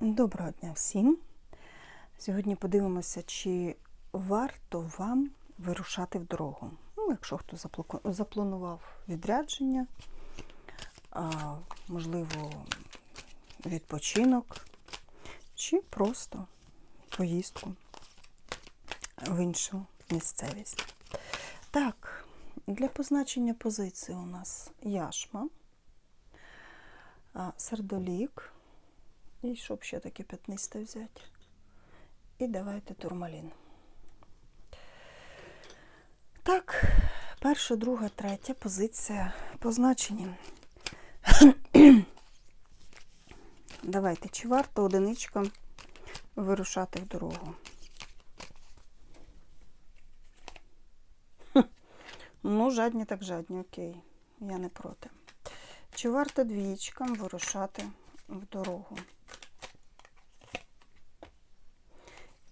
Доброго дня всім. Сьогодні подивимося, чи варто вам вирушати в дорогу. Ну, якщо хто запланував відрядження, можливо, відпочинок, чи просто поїздку в іншу місцевість. Так, для позначення позиції у нас яшма, сердолік. І щоб ще таке п'ятнисте взяти. І давайте турмалін. Так, перша, друга, третя позиція позначені. Давайте, чи варто одиничкам вирушати в дорогу? Ну, жадні так жадні, окей. Я не проти. Чи варто двічкам вирушати в дорогу?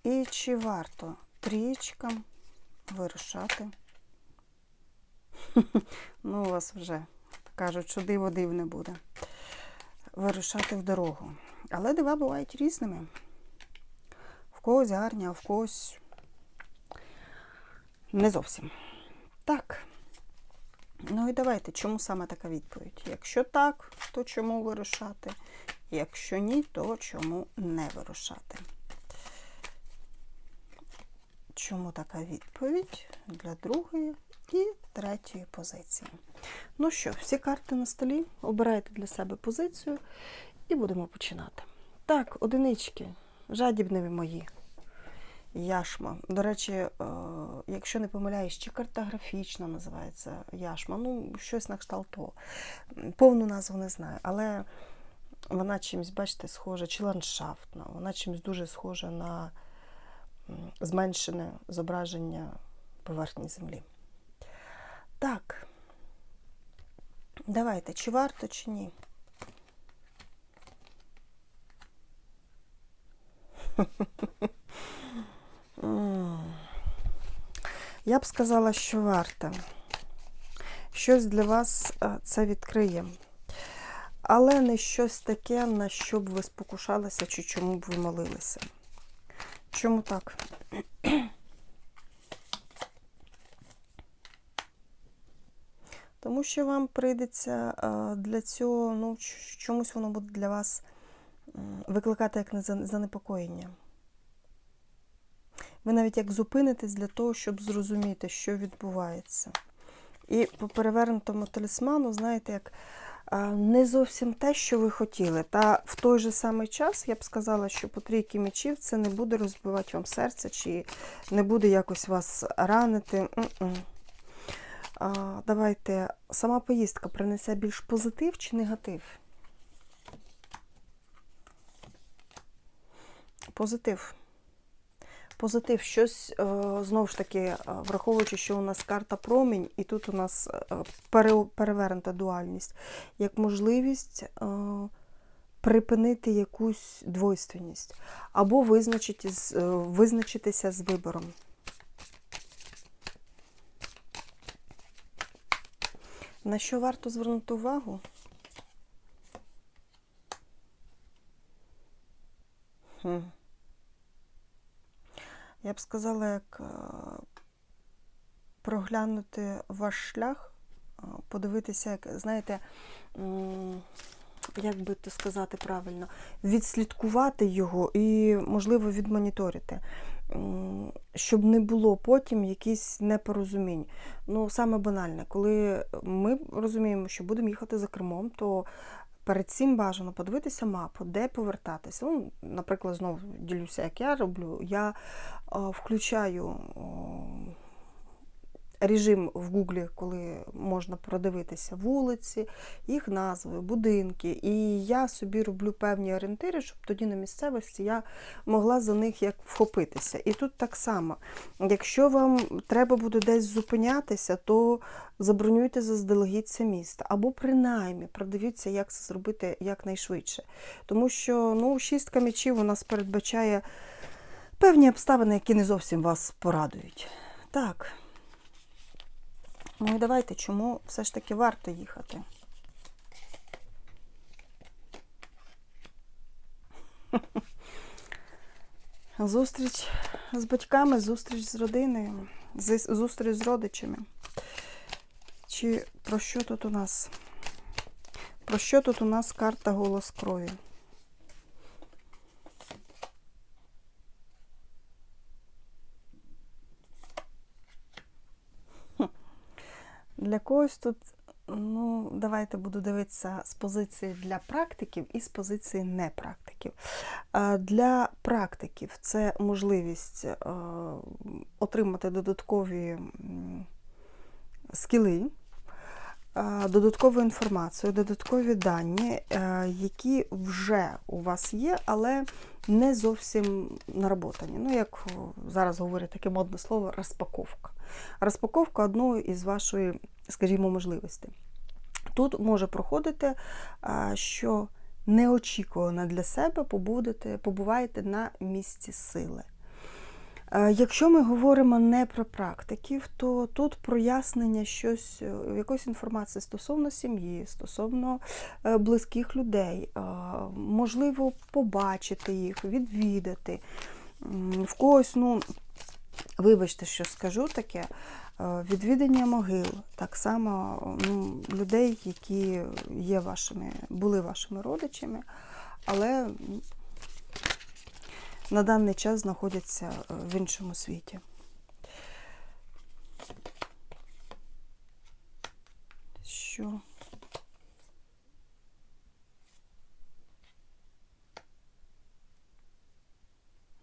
І чи варто трієчкам вирушати? Ну, у вас вже кажуть, що диво дивне буде. Вирушати в дорогу. Але дива бувають різними. В когось гарні, а в когось не зовсім. Так. Ну і давайте, чому саме така відповідь? Якщо так, то чому вирушати? Якщо ні, то чому не вирушати? Чому така відповідь для другої і третьої позиції? Ну що, всі карти на столі, обирайте для себе позицію і будемо починати. Так, одинички, жадібневі мої. Яшма. До речі, е, якщо не помиляюсь, чи картографічна називається яшма, ну, щось на кшталт того. Повну назву не знаю, але вона чимось, бачите, схожа, чи ландшафтна, вона чимось дуже схожа на зменшене зображення поверхні землі. Так. Давайте, чи варто, чи ні? Я б сказала, що варто. Щось для вас е, це відкриє. Але не щось таке, на що б ви спокушалися, чи чому б ви молилися. Чому так? Тому що вам прийдеться для цього, ну, чомусь воно буде для вас викликати як занепокоєння. Ви навіть як зупинитесь для того, щоб зрозуміти, що відбувається. І по перевернутому талісману, знаєте, як не зовсім те, що ви хотіли. Та в той же самий час я б сказала, що по трійки мечів це не буде розбивати вам серце, чи не буде якось вас ранити. А, давайте, сама поїздка принесе більш позитив чи негатив? Позитив. Позитив, щось е, знову ж таки, е, враховуючи, що у нас карта промінь, і тут у нас е, перевернута дуальність, як можливість припинити якусь двойственність або визначитися з вибором. На що варто звернути увагу? Хм. Я б сказала, як е, проглянути ваш шлях, е, подивитися, як, знаєте, як би то сказати правильно, відслідкувати його і, можливо, відмоніторити, щоб не було потім якісь непорозумінь. Ну, саме банальне, коли ми розуміємо, що будемо їхати за кермом, то перед цим бажано подивитися мапу, де повертатися. Ну, наприклад, знову ділюся, як я роблю. Я а, включаю о, режим в Гуглі, коли можна продивитися вулиці, їх назви, будинки. І я собі роблю певні орієнтири, щоб тоді на місцевості я могла за них як вхопитися. І тут так само. Якщо вам треба буде десь зупинятися, то забронюйте заздалегідь це місто. Або принаймні продивіться, як це зробити якнайшвидше. Тому що ну, шістка мечів у нас передбачає певні обставини, які не зовсім вас порадують. Так. Ну і давайте, чому все ж таки варто їхати? Зустріч з батьками, зустріч з родиною, зустріч з родичами. Чи про що тут у нас? Про що тут у нас карта голос крові? Для когось тут, ну, давайте буду дивитися з позиції для практиків і з позиції непрактиків. Для практиків це можливість е, отримати додаткові скіли, е, додаткову інформацію, додаткові дані, е, які вже у вас є, але не зовсім наработані. Ну, як зараз говорять таке модне слово розпаковка. Розпаковка одної із вашої, скажімо, можливостей. Тут може проходити, що неочікувано для себе побудете, побуваєте на місці сили. Е, Якщо ми говоримо не про практиків, то тут прояснення щось, е, якоїсь інформації стосовно сім'ї, стосовно е, близьких людей, е, можливо, побачити їх, відвідати. В когось, ну, вибачте, що скажу таке, е, відвідання могил, так само ну, людей, які є вашими, були вашими родичами, але на даний час знаходяться е, в іншому світі. Що?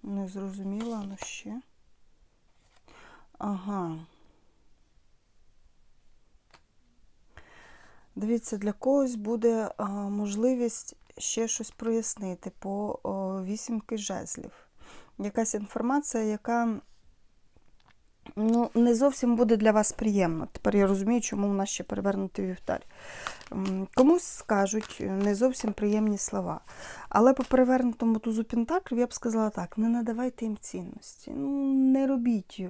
Не зрозуміла, ну ще. Ага. Дивіться, для когось буде а, можливість ще щось прояснити по о, вісімки жезлів. Якась інформація, яка ну, не зовсім буде для вас приємна. Тепер я розумію, чому у нас ще перевернутий вівтар. Комусь скажуть не зовсім приємні слова. Але по перевернутому тузу Пентаклів я б сказала так: не надавайте їм цінності. Ну, не робіть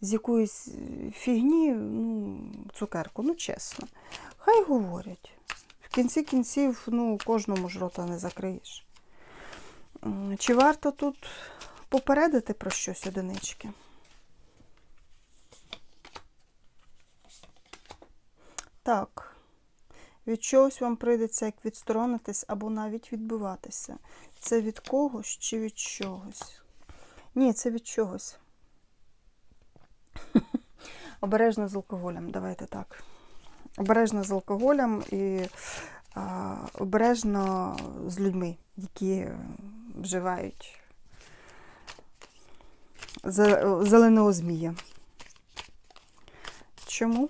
з якоїсь фігні ну, цукерку, ну чесно. Хай говорять. В кінці кінців, ну, кожному ж рота не закриєш. Чи варто тут попередити про щось одинички? Так. Від чогось вам прийдеться як відсторонитись або навіть відбиватися. Це від когось чи від чогось? Ні, це від чогось. Обережно з алкоголем, давайте так. Обережно з алкоголем і а, обережно з людьми, які вживають зеленого змія. Чому?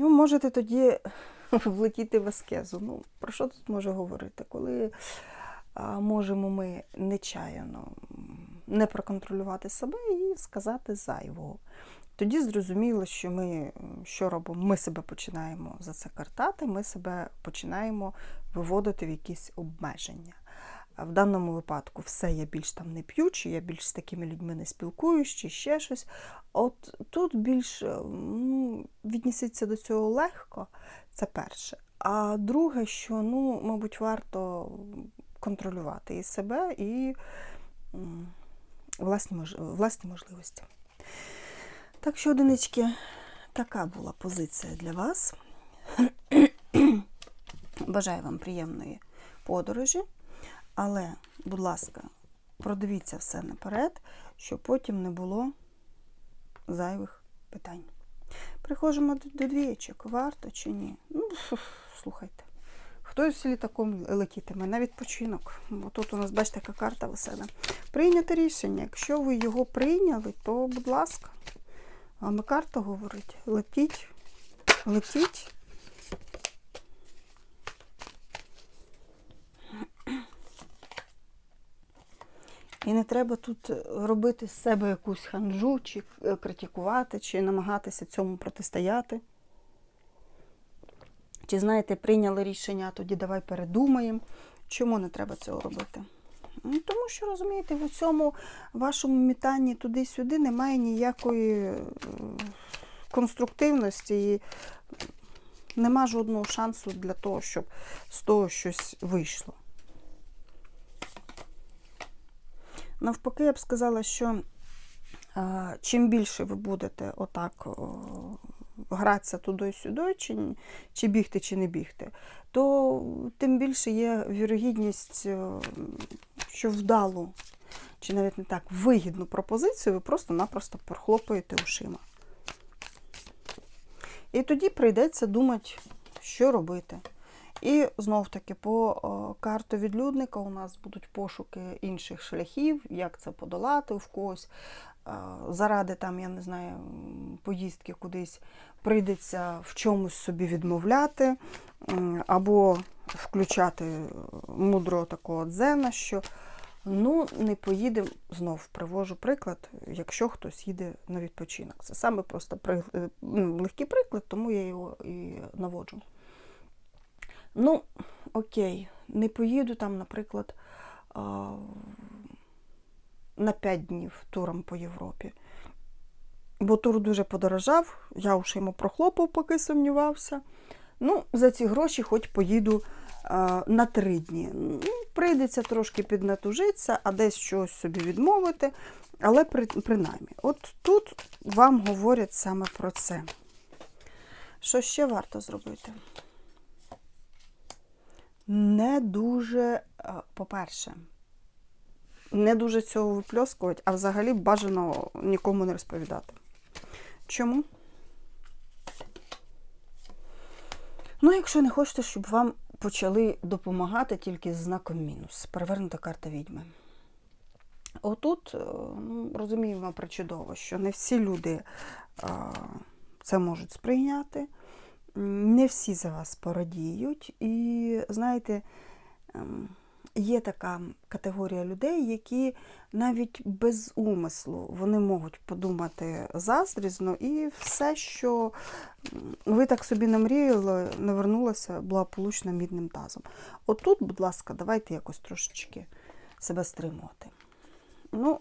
Ну, можете тоді влетіти в аскезу. Ну, про що тут може говорити? Коли можемо ми нечаяно не проконтролювати себе і сказати зайвого. Тоді зрозуміло, що ми що робимо? Ми себе починаємо за це картати, ми себе починаємо виводити в якісь обмеження. В даному випадку все я більш там не п'ю, чи я більш з такими людьми не спілкуюсь, чи ще щось. От тут більш е, ну, віднісіться до цього легко, це перше. А друге, що ну, мабуть, варто контролювати і себе, і власні, мож... власні можливості. Так що, одинички, така була позиція для вас. Бажаю вам приємної подорожі. Але, будь ласка, продивіться все наперед, щоб потім не було зайвих питань. Приходимо до, двієчок, варто чи ні? Ну, слухайте. Хтось літаком летітиме на відпочинок. Бо тут у нас, бачите, яка карта весела. Прийняти рішення. Якщо ви його прийняли, то, будь ласка, вами карта говорить. Летіть, летіть. І не треба тут робити з себе якусь ханжу, чи е, критикувати, чи намагатися цьому протистояти. Чи, знаєте, прийняли рішення, тоді давай передумаємо. Чому не треба цього робити? Ну, Тому що, розумієте, в цьому вашому мітанні туди-сюди немає ніякої е, конструктивності. І Нема жодного шансу для того, щоб з того щось вийшло. Навпаки, я б сказала, що чим більше ви будете отак гратися туди-сюди, чи, чи бігти, чи не бігти, то тим більше є вірогідність, що вдалу, чи навіть не так, вигідну пропозицію ви просто-напросто прохлопаєте ушима. І тоді прийдеться думати, що робити. І знов таки по карту відлюдника у нас будуть пошуки інших шляхів, як це подолати в когось. Е, Заради там, я не знаю, поїздки кудись прийдеться в чомусь собі відмовляти, або включати мудрого такого дзена, що ну не поїдемо, знов привожу приклад, якщо хтось їде на відпочинок. Це саме просто е, ну, легкий приклад, тому я його і наводжу. Ну, окей, не поїду там, наприклад, на 5 днів туром по Європі. Бо тур дуже подорожав, я уж йому прохлопав, поки сумнівався. Ну, за ці гроші хоч поїду а, на 3 дні. Ну, прийдеться трошки піднатужитися, а десь щось собі відмовити. Але при, принаймні, от тут вам говорять саме про це. Що ще варто зробити? Не дуже, е, по-перше, не дуже цього випльоскувати, а взагалі бажано нікому не розповідати. Чому? Ну, якщо не хочете, щоб вам почали допомагати тільки з знаком мінус. Перевернута карта відьми. Отут, е, ну, розуміємо причудово, що не всі люди а, це можуть сприйняти не всі за вас порадіють. І, знаєте, ем, є така категорія людей, які навіть без умислу вони можуть подумати заздрізно, і все, що ви так собі намріяли, не вернулося благополучно мідним тазом. Отут, будь ласка, давайте якось трошечки себе стримувати. Ну,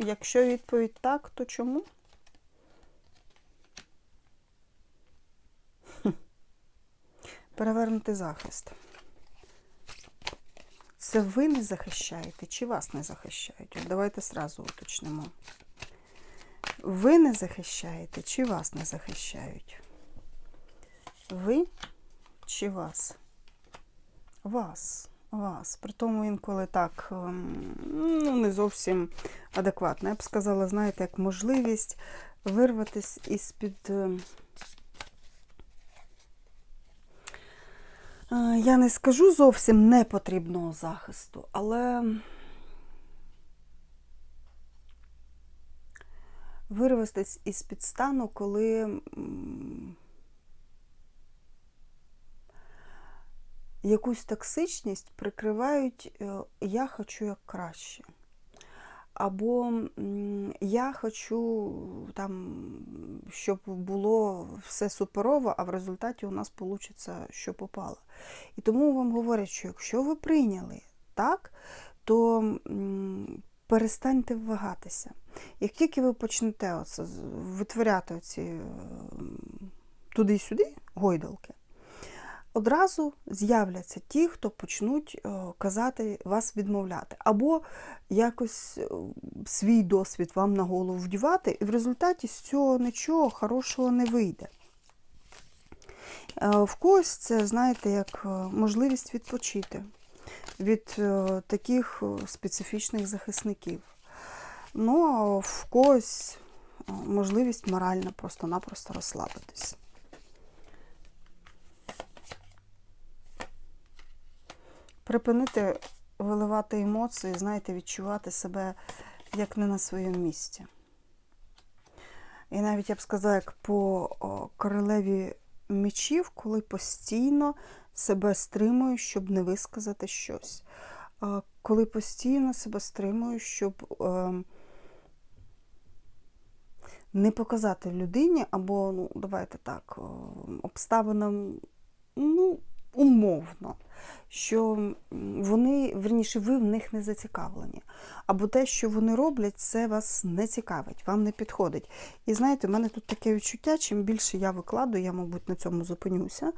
якщо відповідь так, то чому? Перевернути захист. Це ви не захищаєте, чи вас не захищають? Давайте сразу уточнимо. Ви не захищаєте, чи вас не захищають? Ви чи вас? Вас. Вас. При тому інколи так ем, ну, не зовсім адекватно. Я б сказала, знаєте, як можливість вирватися із-під. ем, Е, Я не скажу зовсім непотрібного захисту, але вирвестись із підстану, коли якусь токсичність прикривають е, я хочу як краще. Або я хочу, там, щоб було все суперово, а в результаті у нас вийде, що попало. І тому вам говорять, що якщо ви прийняли так, то перестаньте вагатися. Як тільки ви почнете оце, витворяти оці туди-сюди гойдалки, одразу з'являться ті, хто почнуть е, казати вас відмовляти, або якось е, свій досвід вам на голову вдівати, і в результаті з цього нічого хорошого не вийде. Е, В когось це, знаєте, як можливість відпочити від таких специфічних захисників. Ну, а в когось можливість морально просто-напросто розслабитись. Припинити виливати емоції, знаєте, відчувати себе як не на своєму місці. І навіть я б сказала, як по королеві мечів, коли постійно себе стримую, щоб не висказати щось. Коли постійно себе стримую, щоб е, не показати людині, або, ну, давайте так, обставинам, ну, умовно. Що вони, верніше, ви в них не зацікавлені. Або те, що вони роблять, це вас не цікавить, вам не підходить. І знаєте, у мене тут таке відчуття, чим більше я викладу, я, мабуть, на цьому зупинюся,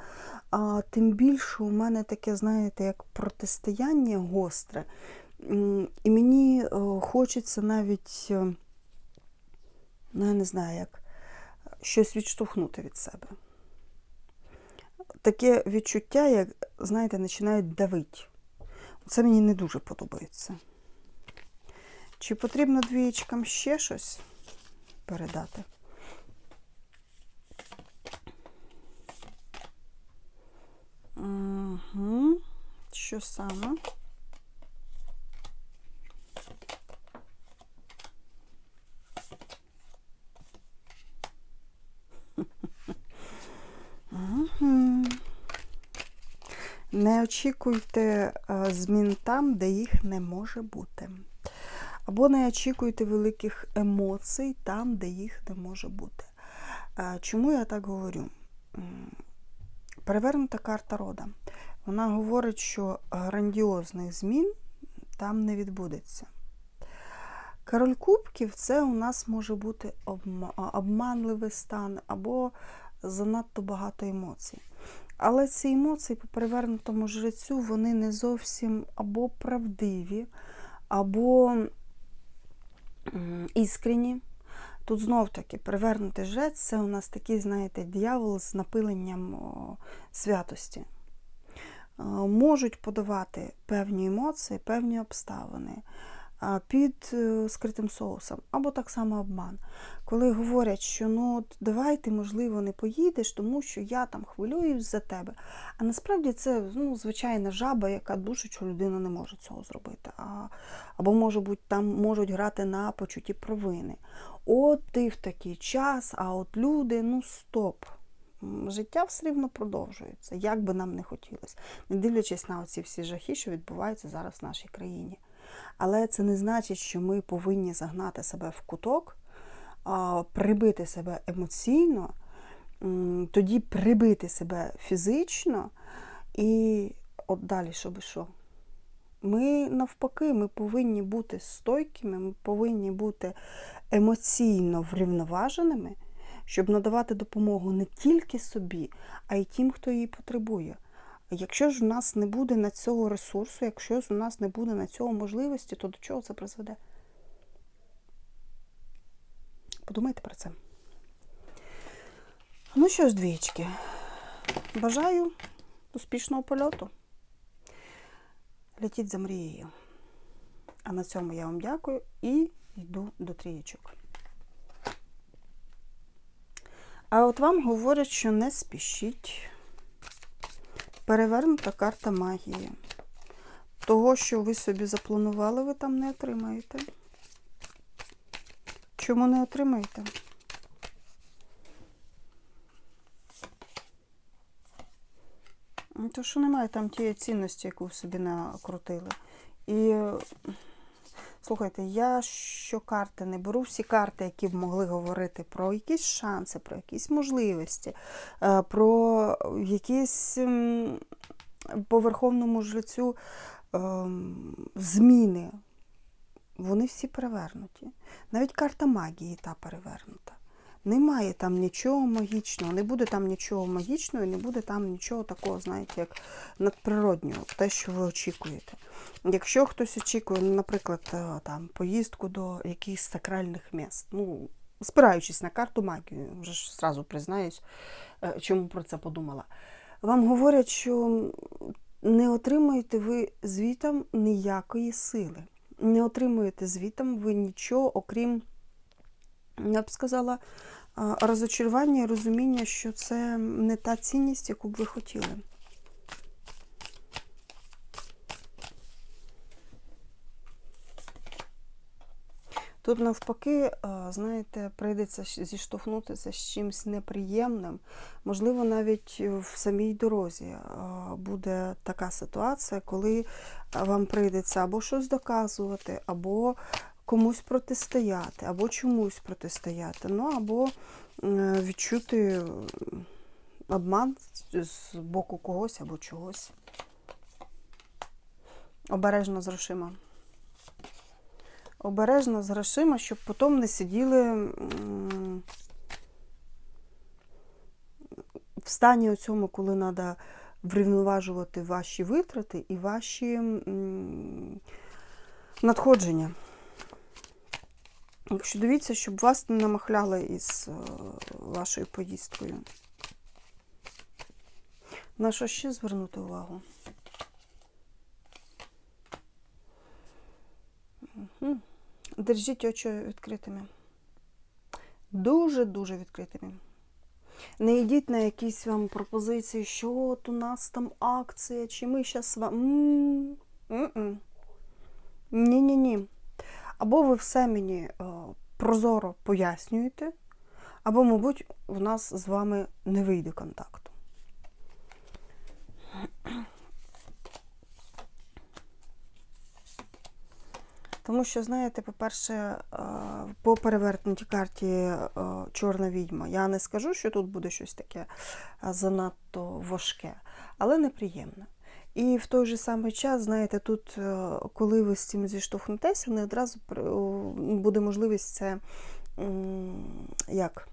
а тим більше у мене таке, знаєте, як протистояння гостре. І мені е, хочеться навіть, е, ну, я не знаю, як щось відштовхнути від себе. Таке відчуття, як, знаєте, починають давити. Це мені не дуже подобається. Чи потрібно двієчкам ще щось передати? Угу. Що саме? Угу. Не очікуйте е, змін там, де їх не може бути. Або не очікуйте великих емоцій там, де їх не може бути. Е, Чому я так говорю? Перевернута карта рода. Вона говорить, що грандіозних змін там не відбудеться. Король Кубків це у нас може бути обманливий стан або занадто багато емоцій. Але ці емоції по перевернутому жрецю вони не зовсім або правдиві, або м, іскренні. Тут знов таки перевернутий жрець це у нас такий, знаєте, дьявол з напиленням святості. Е, Можуть подавати певні емоції, певні обставини під е, скритим соусом, або так само обман. Коли говорять, що ну давай ти, можливо, не поїдеш, тому що я там хвилююсь за тебе. А насправді це ну, звичайна жаба, яка душить, що людина не може цього зробити. А, або, може бути, там можуть грати на почутті провини. От ти в такий час, а от люди, ну стоп. Життя все рівно продовжується, як би нам не хотілося, не дивлячись на оці всі жахи, що відбуваються зараз в нашій країні. Але це не значить, що ми повинні загнати себе в куток, прибити себе емоційно, тоді прибити себе фізично і от далі, щоб що? Ми навпаки, ми повинні бути стойкими, ми повинні бути емоційно врівноваженими, щоб надавати допомогу не тільки собі, а й тим, хто її потребує. Якщо ж у нас не буде на цього ресурсу, якщо ж у нас не буде на цього можливості, то до чого це призведе? Подумайте про це. Ну що ж, двічки, бажаю успішного польоту. Летіть за мрією. А на цьому я вам дякую і йду до трієчок. А от вам говорять, що не спішіть. Перевернута карта магії. Того, що ви собі запланували, ви там не отримаєте. Чому не отримаєте? Ну, То, що немає там тієї цінності, яку ви собі накрутили. І слухайте, я що карти не беру, всі карти, які б могли говорити про якісь шанси, про якісь можливості, е, про якісь по верховному жрецю ем, зміни. Вони всі перевернуті. Навіть карта магії та перевернута. Немає там нічого магічного, не буде там нічого магічного, і не буде там нічого такого, знаєте, як надприроднього, те, що ви очікуєте. Якщо хтось очікує, ну, наприклад, е, там, поїздку до якихось сакральних міст, ну, спираючись на карту магії, вже ж зразу признаюсь, е, чому про це подумала. Вам говорять, що не отримуєте ви звітом ніякої сили. Не отримуєте звітом ви нічого, окрім, я б сказала, розочарування і розуміння, що це не та цінність, яку б ви хотіли. Тут навпаки, знаєте, прийдеться зіштовхнутися з чимось неприємним. Можливо, навіть в самій дорозі буде така ситуація, коли вам прийдеться або щось доказувати, або комусь протистояти, або чомусь протистояти, ну або е, відчути обман з- боку когось або чогось. Обережно з грошима. Обережно з грошима, щоб потім не сиділи в стані цьому, коли треба врівноважувати ваші витрати і ваші надходження. Якщо дивіться, щоб вас не намахляли із е, вашою поїздкою. На що ще звернути увагу? Мгм. Держіть очі відкритими. Дуже-дуже відкритими. Не йдіть на якісь вам пропозиції, що от у нас там акція, чи ми зараз вам. Ні-ні-ні. Або ви все мені е, прозоро пояснюєте, або, мабуть, у нас з вами не вийде контакту. Тому що, знаєте, по-перше, е, по перевертнутій карті е, Чорна відьма. Я не скажу, що тут буде щось таке занадто важке, але неприємне. І в той же самий час, знаєте, тут, е, коли ви з цим зіштовхнетеся, не одразу буде можливість це як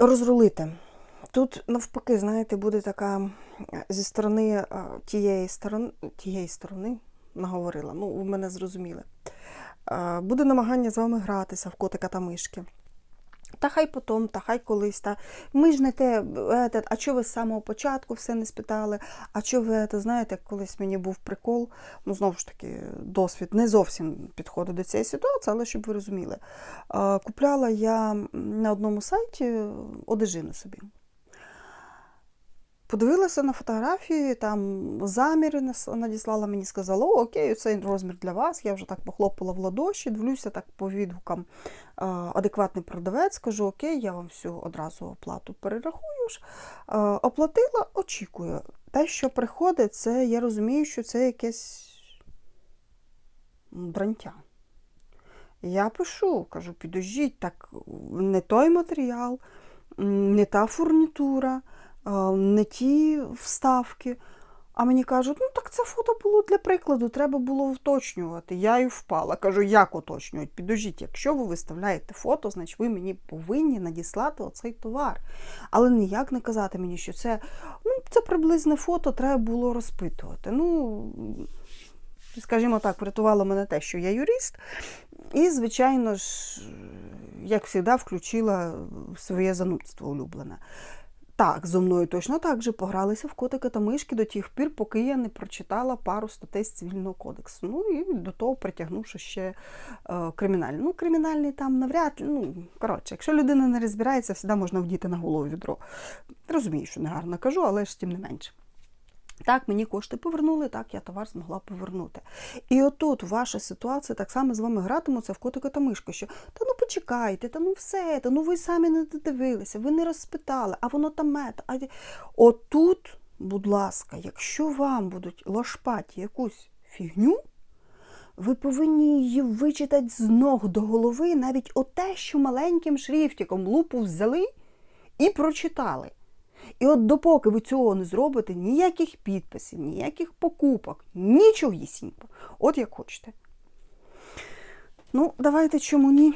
розрулити. Тут навпаки, знаєте, буде така зі сторони е, тієї сторони, тієї сторони, наговорила, ну, ви мене зрозуміли. Е, Буде намагання з вами гратися в котика та мишки. Та хай потом, та хай колись. Та ми ж не те, е, а чого ви з самого початку все не спитали? А чого ви це знаєте, як колись мені був прикол, ну знову ж таки, досвід не зовсім підходить до цієї ситуації, але щоб ви розуміли. Е, Купляла я на одному сайті одежину собі. Подивилася на фотографії, там заміри надіслала мені, сказала, о, окей, цей розмір для вас. Я вже так похлопала в ладоші, дивлюся так по відгукам адекватний продавець, кажу, окей, я вам всю одразу оплату перерахую. ж. Оплатила, очікую. Те, що приходить, це я розумію, що це якесь м, дрантя. Я пишу, кажу, підождіть, так не той матеріал, не та фурнітура, не ті вставки. А мені кажуть, ну так це фото було для прикладу, треба було уточнювати. Я і впала. Кажу, як уточнюють? Підождіть, якщо ви виставляєте фото, значить ви мені повинні надіслати оцей товар. Але ніяк не казати мені, що це, ну, це приблизне фото, треба було розпитувати. Ну, скажімо так, врятувало мене те, що я юрист. І, звичайно ж, як завжди, включила своє занудство улюблене. Так, зо мною точно так же погралися в котика та мишки до тих пір, поки я не прочитала пару статей з цивільного кодексу. Ну і до того притягнувши ще е, кримінальний. Ну, кримінальний там навряд. Ну, коротше, якщо людина не розбирається, завжди можна вдіти на голову відро. Розумію, що негарно кажу, але ж тим не менше. Так, мені кошти повернули, так, я товар змогла повернути. І отут ваша ситуація так само з вами гратимуться в котика та мишку, що та ну почекайте, та ну все, та ну ви самі не додивилися, ви не розпитали, а воно там мета. А... Отут, будь ласка, якщо вам будуть лошпаті якусь фігню, ви повинні її вичитати з ног до голови, навіть оте, що маленьким шрифтиком лупу взяли і прочитали. І от допоки ви цього не зробите, ніяких підписів, ніяких покупок, нічогісінько. От як хочете. Ну, давайте чому ні.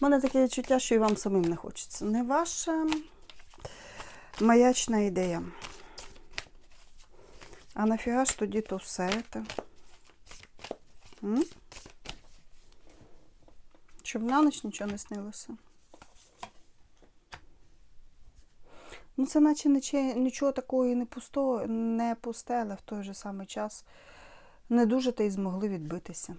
У мене таке відчуття, що і вам самим не хочеться. Не ваша маячна ідея. А нафіга ж тоді то все це? М? Щоб на ніч нічого не снилося. Ну, це наче нічого такого і не пусто, не пусте, але в той же самий час не дуже та й змогли відбитися.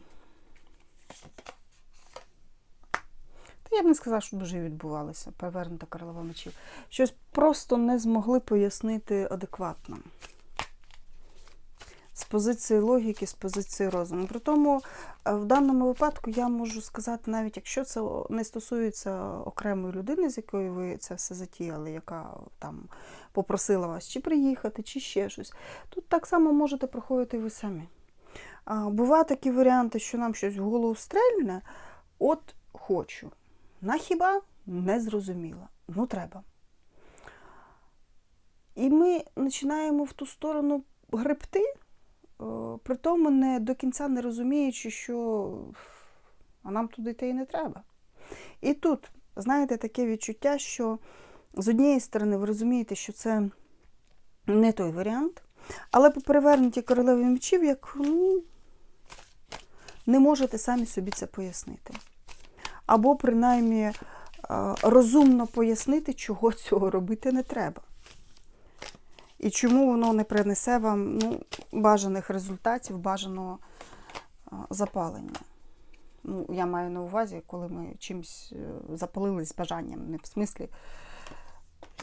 Та я б не сказала, що дуже відбувалося, перевернута королева мечів. Щось просто не змогли пояснити адекватно. Позиції логіки, з позиції розуму. При тому, е, в даному випадку я можу сказати, навіть якщо це не стосується окремої людини, з якою ви це все затіяли, яка там попросила вас чи приїхати, чи ще щось, тут так само можете проходити ви самі. Бувають такі варіанти, що нам щось в голову стрельне, от хочу. На хіба? не зрозуміла. Ну, треба. І ми починаємо в ту сторону гребти, о, при тому не до кінця не розуміючи, що а нам туди йти і не треба. І тут, знаєте, таке відчуття, що з однієї сторони ви розумієте, що це не той варіант, але по перевернуті королеві мечів, як ну, не можете самі собі це пояснити. Або, принаймні, е, розумно пояснити, чого цього робити не треба. І чому воно не принесе вам ну, бажаних результатів, бажаного запалення. Ну, я маю на увазі, коли ми чимось е, запалились бажанням, не в смислі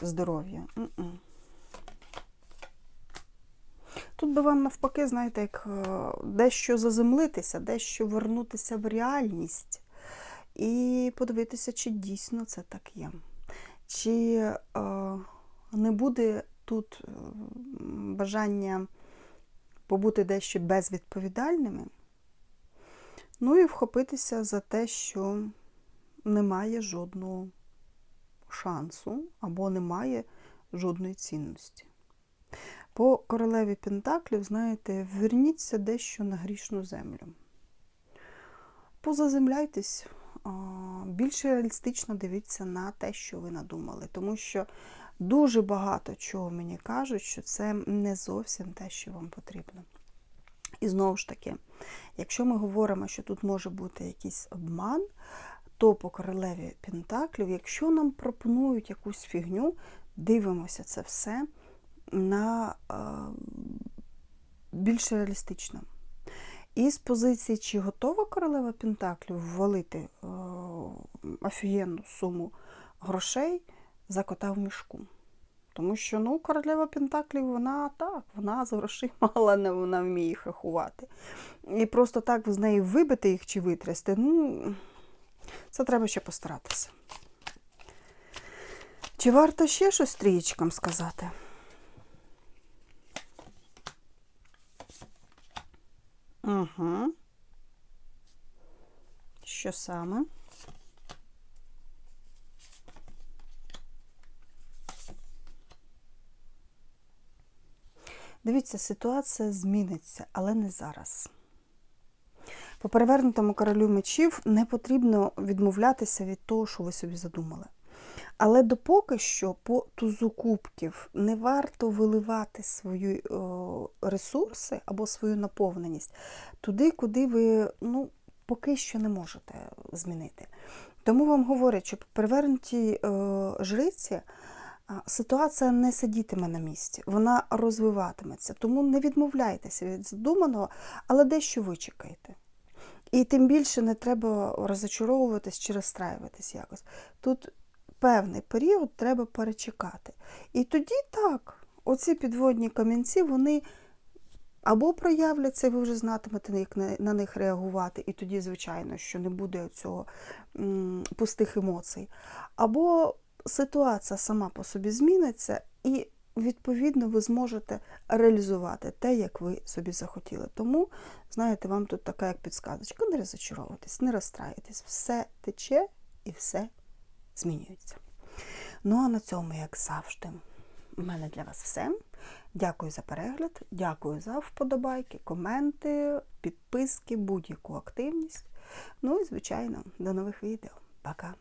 здоров'я. Тут би вам навпаки, знаєте, як е, дещо заземлитися, дещо вернутися в реальність і подивитися, чи дійсно це так є. Чи е, не буде тут е, бажання побути дещо безвідповідальними, ну і вхопитися за те, що немає жодного шансу або немає жодної цінності. По королеві Пентаклів, знаєте, верніться дещо на грішну землю. Позаземляйтесь, більш реалістично дивіться на те, що ви надумали. Тому що дуже багато чого мені кажуть, що це не зовсім те, що вам потрібно. І знову ж таки, якщо ми говоримо, що тут може бути якийсь обман, то по королеві Пентаклів, якщо нам пропонують якусь фігню, дивимося це все на е, більш реалістично. І з позиції, чи готова королева Пентаклів ввалити е, офігенну суму грошей за кота в мішку. Тому що ну, королева Пентаклів, вона так, вона за грошима, але не вона вміє їх рахувати. І просто так з неї вибити їх чи витрясти, ну, це треба ще постаратися. Чи варто ще щось трієчкам сказати? Угу. Що саме? Дивіться, ситуація зміниться, але не зараз. По перевернутому королю мечів не потрібно відмовлятися від того, що ви собі задумали. Але допоки що по тузу кубків не варто виливати свої ресурси або свою наповненість туди, куди ви ну, поки що не можете змінити. Тому вам говорять, що по перевернутій о, жриці ситуація не сидітиме на місці, вона розвиватиметься. Тому не відмовляйтеся від задуманого, але дещо вичекайте. І тим більше не треба розочаровуватись чи розстраюватись якось. Тут певний період треба перечекати. І тоді так, оці підводні камінці, вони або проявляться, і ви вже знатимете, як на них реагувати, і тоді, звичайно, що не буде цього пустих емоцій. Або ситуація сама по собі зміниться, і, відповідно, ви зможете реалізувати те, як ви собі захотіли. Тому, знаєте, вам тут така як підсказочка, не розочаровуватись, не розстраюйтесь, все тече і все змінюється. Ну, а на цьому, як завжди, у мене для вас все. Дякую за перегляд, дякую за вподобайки, коменти, підписки, будь-яку активність. Ну і, звичайно, до нових відео. Пока!